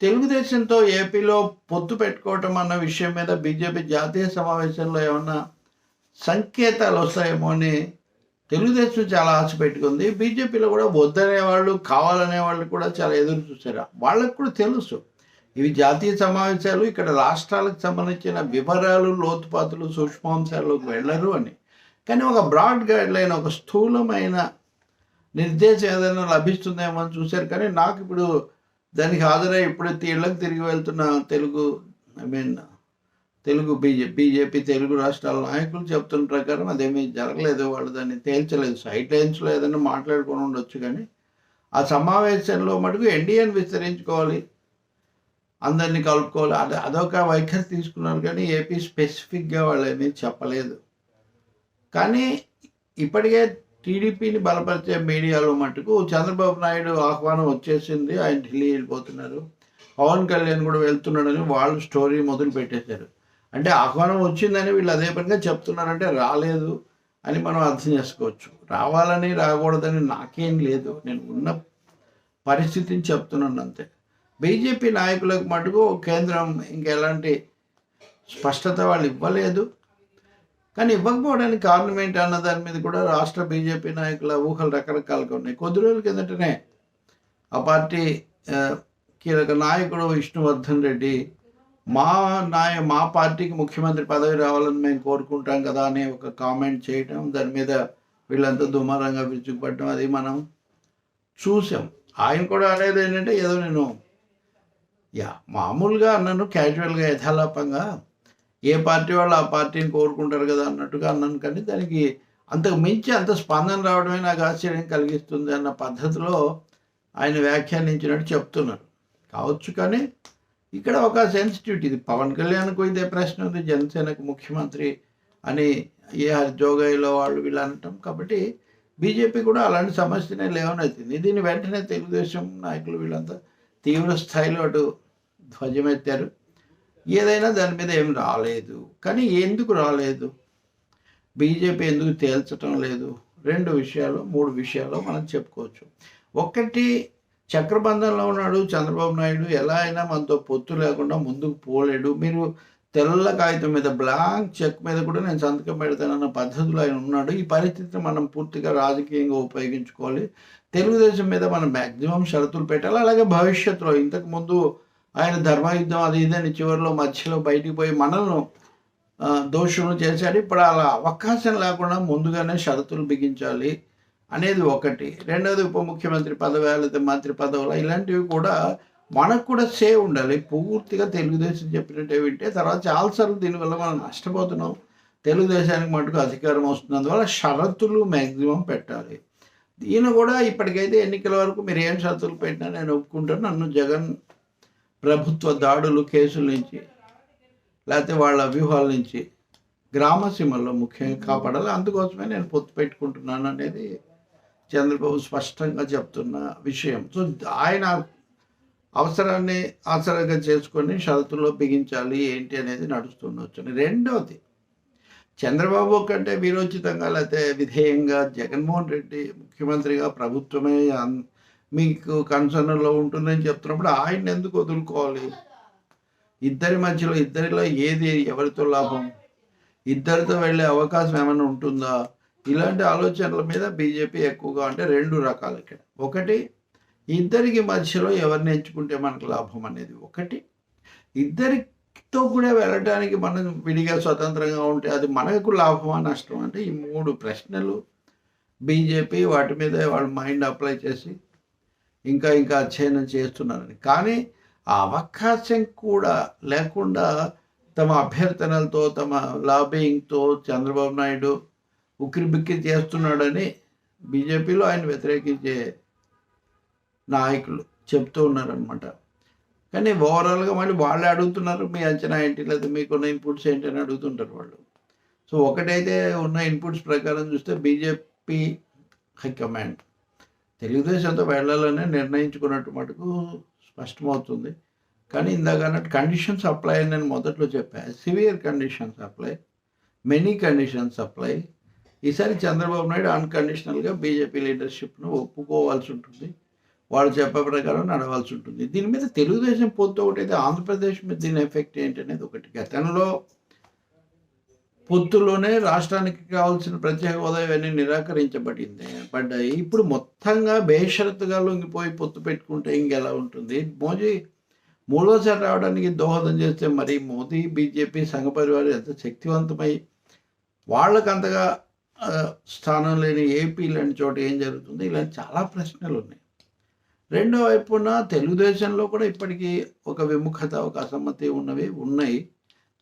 తెలుగుదేశంతో ఏపీలో పొత్తు పెట్టుకోవటం అన్న విషయం మీద బీజేపీ జాతీయ సమావేశంలో ఏమన్నా సంకేతాలు వస్తాయేమో అని తెలుగుదేశం చాలా ఆశ పెట్టుకుంది. బీజేపీలో కూడా వద్దనే వాళ్ళు కావాలనే వాళ్ళు కూడా చాలా ఎదురు చూశారు. వాళ్ళకు కూడా తెలుసు. ఇవి జాతీయ సమావేశాలు ఇక్కడ రాష్ట్రాలకు సంబంధించిన వివరాలు లోతుపాతులు సూక్ష్మాంశాల్లోకి వెళ్ళరు అని. కానీ ఒక బ్రాడ్ గైడ్ లైన్ ఒక స్థూలమైన నిర్దేశం ఏదైనా లభిస్తుందేమో అని చూశారు. కానీ నాకు ఇప్పుడు దానికి హాజరై ఇప్పుడే తీళ్ళకి తిరిగి వెళ్తున్న Telugu I mean Telugu BJ BJP Telugu రాష్ట్రాల నాయకులు చెప్తున్న ప్రకారం అదేమీ జరగలేదు. వాళ్ళు దాన్ని తేల్చలేదు. సైట్ లైన్స్లో ఏదైనా మాట్లాడుకొని ఉండొచ్చు కానీ ఆ సమావేశంలో మటుకు ఎన్డీఏని విస్తరించుకోవాలి. అందరినీ కలుపుకోవాలి. అది అదొక వైఖరి తీసుకున్నారు కానీ ఏపీ స్పెసిఫిక్గా వాళ్ళు ఏమీ చెప్పలేదు. కానీ ఇప్పటికే టీడీపీని బలపరిచే మీడియాలో మటుకు చంద్రబాబు నాయుడు ఆహ్వానం వచ్చేసింది. ఆయన ఢిల్లీ వెళ్ళిపోతున్నారు. పవన్ కళ్యాణ్ కూడా వెళ్తున్నాడని వాళ్ళు స్టోరీ మొదలు పెట్టేశారు. అంటే ఆహ్వానం వచ్చిందని వీళ్ళు అదే పనిగా చెప్తున్నారంటే రాలేదు అని మనం అర్థం చేసుకోవచ్చు. రావాలని రాకూడదని నాకేం లేదు. నేను ఉన్న పరిస్థితిని చెప్తున్నాను అంతే. బీజేపీ నాయకులకు మటుకు కేంద్రం ఇంకెలాంటి స్పష్టత వాళ్ళు ఇవ్వలేదు. కానీ ఇవ్వకపోవడానికి కారణం ఏంటి అన్న దాని మీద కూడా రాష్ట్ర బీజేపీ నాయకుల ఊహలు రకరకాలుగా ఉన్నాయి. కొద్ది రోజుల కిందటనే ఆ పార్టీ కీలక నాయకుడు విష్ణువర్ధన్ రెడ్డి మా నాయ మా పార్టీకి ముఖ్యమంత్రి పదవి రావాలని మేము కోరుకుంటాం కదా అని ఒక కామెంట్ చేయటం దాని మీద వీళ్ళంతా దుమారంగా విరుచుకుపడటం అది మనం చూసాం. ఆయన కూడా అనేది ఏంటంటే ఏదో నేను యా మామూలుగా అన్నాను క్యాజువల్గా యథాలాపంగా ఏ పార్టీ వాళ్ళు ఆ పార్టీని కోరుకుంటారు కదా అన్నట్టుగా అన్నాను. కానీ దానికి అంతకు మించి అంత స్పందన రావడమే నాకు ఆశ్చర్యం కలిగిస్తుంది అన్న పద్ధతిలో ఆయన వ్యాఖ్యానించినట్టు చెప్తున్నారు. కావచ్చు కానీ ఇక్కడ ఒక సెన్సిటివిటీ ఇది. పవన్ కళ్యాణ్కు ఇదే ప్రశ్న ఉంది. జనసేనకు ముఖ్యమంత్రి అని ఏ జోగాయిలో వాళ్ళు వీళ్ళు అనటం. కాబట్టి బీజేపీ కూడా అలాంటి సమస్యనే లేవనైతుంది దీన్ని వెంటనే తెలుగుదేశం నాయకులు వీళ్ళంతా తీవ్ర స్థాయిలో అటు ధ్వజమెత్తారు. ఏదైనా దాని మీద ఏం రాలేదు. కానీ ఎందుకు రాలేదు? బీజేపీ ఎందుకు తేల్చటం లేదు? రెండు విషయాలు మూడు విషయాలు మనం చెప్పుకోవచ్చు. ఒకటి చక్రబంధంలో ఉన్నాడు చంద్రబాబు నాయుడు. ఎలా అయినా మనతో పొత్తు లేకుండా ముందుకు పోలేడు. మీరు తెల్ల కాగితం మీద బ్లాంక్ చెక్ మీద కూడా నేను సంతకం పెడతానన్న పద్ధతిలో ఆయన ఉన్నాడు. ఈ పరిస్థితిని మనం పూర్తిగా రాజకీయంగా ఉపయోగించుకోవాలి. తెలుగుదేశం మీద మనం మ్యాక్సిమం షరతులు పెట్టాలి. అలాగే భవిష్యత్తులో ఇంతకు ముందు ఆయన ధర్మయుద్ధం అది ఇదని చివరిలో మధ్యలో బయటికి పోయి మనల్ని ఆ, దోషులు చేశాడు. ఇప్పుడు అలా అవకాశం లేకుండా ముందుగానే షరతులు బిగించాలి అనేది ఒకటి. రెండవది ఉప ముఖ్యమంత్రి పదవి లేదా మంత్రి పదవులు ఇలాంటివి కూడా మనకు కూడా సేవ్ ఉండాలి. పూర్తిగా తెలుగుదేశం చెప్పినట్టే వింటే తర్వాత చాలాసార్లు దీనివల్ల మనం నష్టపోతున్నాం. తెలుగుదేశానికి మటుకు అధికారం వస్తుంది అందువల్ల షరతులు మ్యాక్సిమం పెట్టాలి. ఈయన కూడా ఇప్పటికైతే ఎన్నికల వరకు మీరు ఏం షరతులు పెట్టినా నేను ఒప్పుకుంటాను. నన్ను జగన్ ప్రభుత్వ దాడులు కేసుల నుంచి లేకపోతే వాళ్ళ వ్యూహాల నుంచి గ్రామసీమల్లో ముఖ్యంగా కాపాడాలి. అందుకోసమే నేను పొత్తు పెట్టుకుంటున్నాను అనేది చంద్రబాబు స్పష్టంగా చెప్తున్న విషయం. సో ఆయన అవసరాన్ని ఆసరాగా చేసుకొని షరతుల్లో బిగించాలి ఏంటి అనేది నడుస్తుండొచ్చు. రెండవది చంద్రబాబు కంటే వీరోచితంగా లేకపోతే విధేయంగా జగన్మోహన్ రెడ్డి ముఖ్యమంత్రిగా ప్రభుత్వమే అన్- మీకు కన్సర్న్లో ఉంటుందని చెప్తున్నప్పుడు ఆయన ఎందుకు వదులుకోవాలి? ఇద్దరి మధ్యలో ఇద్దరిలో ఏది ఎవరితో లాభం? ఇద్దరితో వెళ్ళే అవకాశం ఏమైనా ఉంటుందా? ఇలాంటి ఆలోచనల మీద బీజేపీ ఎక్కువగా అంటే రెండు రకాలు ఇక్కడ. ఒకటి ఇద్దరికి మధ్యలో ఎవరిని ఎంచుకుంటే మనకు లాభం అనేది ఒకటి. ఇద్దరితో కూడా వెళ్ళడానికి మనం విడిగా స్వతంత్రంగా ఉంటే అది మనకు లాభమా నష్టం అంటే ఈ మూడు ప్రశ్నలు బీజేపీ వాటి మీద వాళ్ళు మైండ్ అప్లై చేసి ఇంకా ఇంకా అధ్యయనం చేస్తున్నారని. కానీ ఆ అవకాశం కూడా లేకుండా తమ అభ్యర్థనలతో తమ లాబింగ్తో చంద్రబాబు నాయుడు ఉక్కిరిబిక్కిరి చేస్తున్నాడని బీజేపీలో ఆయన వ్యతిరేకించే నాయకులు చెప్తూ ఉన్నారనమాట కానీ ఓవరాల్గా మళ్ళీ వాళ్ళే అడుగుతున్నారు మీ అంచనా ఏంటి? లేదా మీకున్న ఇన్పుట్స్ ఏంటి అని అడుగుతుంటారు వాళ్ళు. సో ఒకటైతే ఉన్న ఇన్పుట్స్ ప్రకారం చూస్తే బీజేపీ హైకమాండ్ తెలుగుదేశంతో వెళ్ళాలని నిర్ణయించుకున్నట్టు మటుకు స్పష్టమవుతుంది. కానీ ఇందాక అన్నట్టు కండిషన్స్ అప్లై అని నేను మొదట్లో చెప్పాను severe conditions apply many conditions apply ఈసారి చంద్రబాబు నాయుడు అన్కండిషనల్గా బీజేపీ లీడర్షిప్ను ఒప్పుకోవాల్సి ఉంటుంది. వాళ్ళు చెప్పే ప్రకారం నడవాల్సి ఉంటుంది. దీని మీద తెలుగుదేశం పొత్తు ఒకటి అయితే ఆంధ్రప్రదేశ్ మీద దీని ఎఫెక్ట్ ఏంటి అనేది ఒకటి. గతంలో పొత్తులోనే రాష్ట్రానికి కావాల్సిన ప్రత్యేక హోదా ఇవన్నీ నిరాకరించబడింది. పడ్డాయి ఇప్పుడు మొత్తంగా బేషరతుగా లొంగిపోయి పొత్తు పెట్టుకుంటే ఇంకెలా ఉంటుంది? మోదీ మూడోసారి రావడానికి దోహదం చేస్తే మరి మోదీ బీజేపీ సంఘ పరివారం ఎంత శక్తివంతమై వాళ్ళకు అంతగా స్థానం లేని ఏపీ లాంటి చోట ఏం జరుగుతుంది? ఇలాంటి చాలా ప్రశ్నలు ఉన్నాయి. రెండో వైపున తెలుగుదేశంలో కూడా ఇప్పటికీ ఒక విముఖత ఒక అసమ్మతి ఉన్నవి ఉన్నాయి.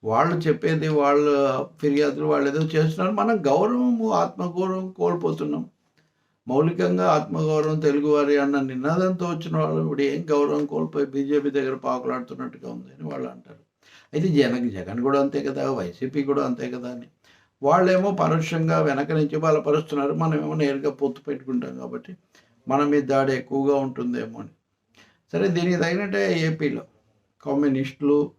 వాళ్ళు చెప్పేది వాళ్ళ ఫిర్యాదులు వాళ్ళు ఏదో చేస్తున్నారు. మనం గౌరవము ఆత్మగౌరవం కోల్పోతున్నాం. మౌలికంగా ఆత్మగౌరవం తెలుగువారి అన్న నినాదంతో వచ్చిన వాళ్ళు ఇప్పుడు ఏం గౌరవం కోల్పోయి బీజేపీ దగ్గర పాకులాడుతున్నట్టుగా ఉంది అని వాళ్ళు అంటారు. అయితే జనకి జగన్ కూడా అంతే కదా వైసీపీ కూడా అంతే కదా అని. వాళ్ళేమో పరోక్షంగా వెనక నుంచి బలపరుస్తున్నారు. మనమేమో నేరుగా పొత్తు పెట్టుకుంటాం కాబట్టి మన మీద దాడి ఎక్కువగా ఉంటుందేమో అని. సరే దీనికి తగినట్టే ఏపీలో కమ్యూనిస్టులు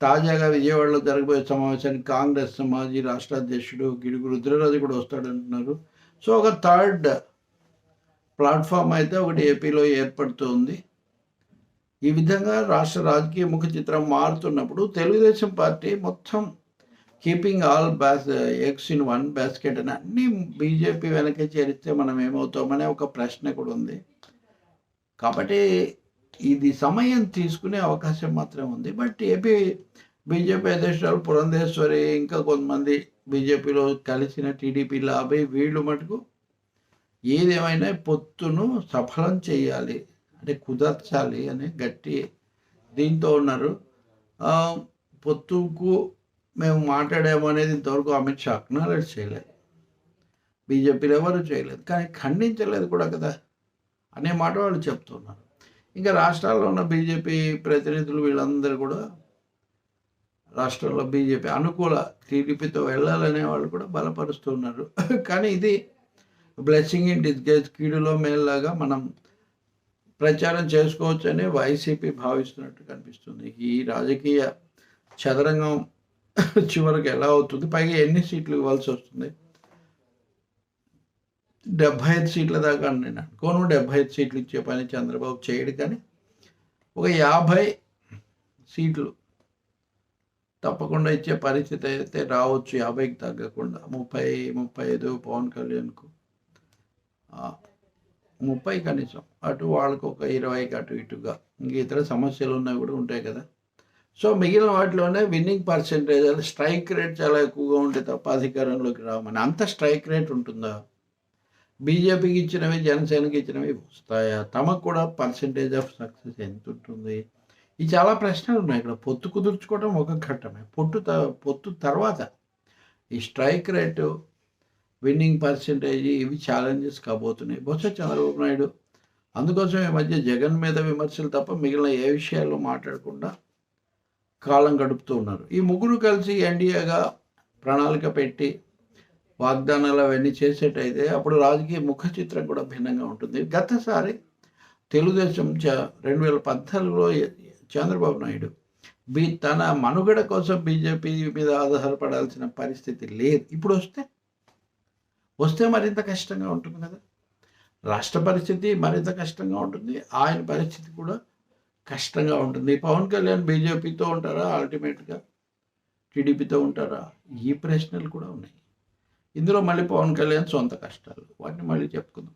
తాజాగా విజయవాడలో జరగబోయే సమావేశానికి కాంగ్రెస్ మాజీ రాష్ట్ర అధ్యక్షుడు గిడుగు రుద్రరాజు కూడా వస్తాడంటున్నారు. సో ఒక థర్డ్ ప్లాట్ఫామ్ అయితే ఒకటి ఏపీలో ఏర్పడుతుంది. ఈ విధంగా రాష్ట్ర రాజకీయ ముఖ చిత్రం మారుతున్నప్పుడు తెలుగుదేశం పార్టీ మొత్తం keeping all bass eggs in one basket అని అన్ని బీజేపీ వెనకే చేరిస్తే మనం ఏమవుతామనే ఒక ప్రశ్న కూడా ఉంది. కాబట్టి ఇది సమయం తీసుకునే అవకాశం మాత్రం ఉంది. బట్ ఏపీ బీజేపీ అధ్యక్షురాలు పురంధేశ్వరి ఇంకా కొంతమంది బీజేపీలో కలిసిన టీడీపీ లాభై వీళ్ళు మటుకు. ఏదేమైనా పొత్తును సఫలం చేయాలి అంటే కుదర్చాలి అని గట్టి దీంతో ఉన్నారు. పొత్తుకు మేము మాట్లాడాము అనేది ఇంతవరకు అమిత్ షా అక్నాలెడ్జ్ చేయలేదు. బీజేపీలో ఎవరు చేయలేదు. కానీ ఖండించలేదు కూడా కదా అనే మాట వాళ్ళు చెప్తున్నారు. ఇంకా రాష్ట్రాల్లో ఉన్న బీజేపీ ప్రతినిధులు వీళ్ళందరూ కూడా రాష్ట్రంలో బీజేపీ అనుకూల టీడీపీతో వెళ్ళాలనే వాళ్ళు కూడా బలపరుస్తున్నారు కానీ ఇది బ్లెస్సింగ్ ఇన్ డిస్గేజ్ కీడులో మేల్లాగా మనం ప్రచారం చేసుకోవచ్చని వైసీపీ భావిస్తున్నట్టు కనిపిస్తుంది. ఈ రాజకీయ చదరంగం చివరికి ఎలా అవుతుంది? పైగా ఎన్ని సీట్లు ఇవ్వాల్సి వస్తుంది? డెబ్బై ఐదు సీట్ల దాకా నేను. అనుకోను డెబ్బై ఐదు సీట్లు ఇచ్చే పని చంద్రబాబు చేయడు కానీ ఒక యాభై సీట్లు తప్పకుండా ఇచ్చే పరిస్థితి అయితే రావచ్చు. యాభైకి తగ్గకుండా ముప్పై ముప్పై ఐదు పవన్ కళ్యాణ్కు. ముప్పై కనీసం. అటు వాళ్ళకు ఒక ఇరవైకి అటు ఇటుగా. ఇంక ఇతర సమస్యలు ఉన్నాయి కూడా ఉంటాయి కదా. సో మిగిలిన వాటిలోనే విన్నింగ్ పర్సెంటేజ్ స్ట్రైక్ రేట్ చాలా ఎక్కువగా ఉంటే తప్ప అధికారంలోకి రావమని. అంత స్ట్రైక్ రేట్ ఉంటుందా? బీజేపీకి ఇచ్చినవి జనసేనకి ఇచ్చినవి వస్తాయా? తమకు కూడా పర్సెంటేజ్ ఆఫ్ సక్సెస్ ఎంత ఉంటుంది? ఈ చాలా ప్రశ్నలు ఉన్నాయి ఇక్కడ. పొత్తు కుదుర్చుకోవడం ఒక ఘట్టమే. పొట్టు త- పొత్తు తర్వాత ఈ స్ట్రైక్ రేటు విన్నింగ్ పర్సెంటేజ్ ఇవి ఛాలెంజెస్ కాబోతున్నాయి. బహుశా చంద్రబాబు నాయుడు అందుకోసం ఈ మధ్య జగన్ మీద విమర్శలు తప్ప మిగిలిన ఏ విషయాల్లో మాట్లాడకుండా కాలం గడుపుతూ ఉన్నారు. ఈ ముగ్గురు కలిసి ఎన్డీఏగా ప్రణాళిక పెట్టి వాగ్దానాలు అవన్నీ చేసేటైతే అప్పుడు రాజకీయ ముఖ చిత్రం కూడా భిన్నంగా ఉంటుంది. గతసారి తెలుగుదేశం చ రెండు వేల పద్నాలుగులో చంద్రబాబు నాయుడు బీ తన మనుగడ కోసం బీజేపీ మీద ఆధారపడాల్సిన పరిస్థితి లేదు. ఇప్పుడు వస్తే? వస్తే మరింత కష్టంగా ఉంటుంది కదా? రాష్ట్ర పరిస్థితి మరింత కష్టంగా ఉంటుంది. ఆయన పరిస్థితి కూడా కష్టంగా ఉంటుంది. పవన్ కళ్యాణ్ బీజేపీతో ఉంటారా? అల్టిమేట్గా టీడీపీతో ఉంటారా? ఈ ప్రశ్నలు కూడా ఉన్నాయి. ఇందులో మళ్ళీ పవన్ కళ్యాణ్ సొంత కష్టాలు. వాటిని మళ్ళీ చెప్పుకుందాం.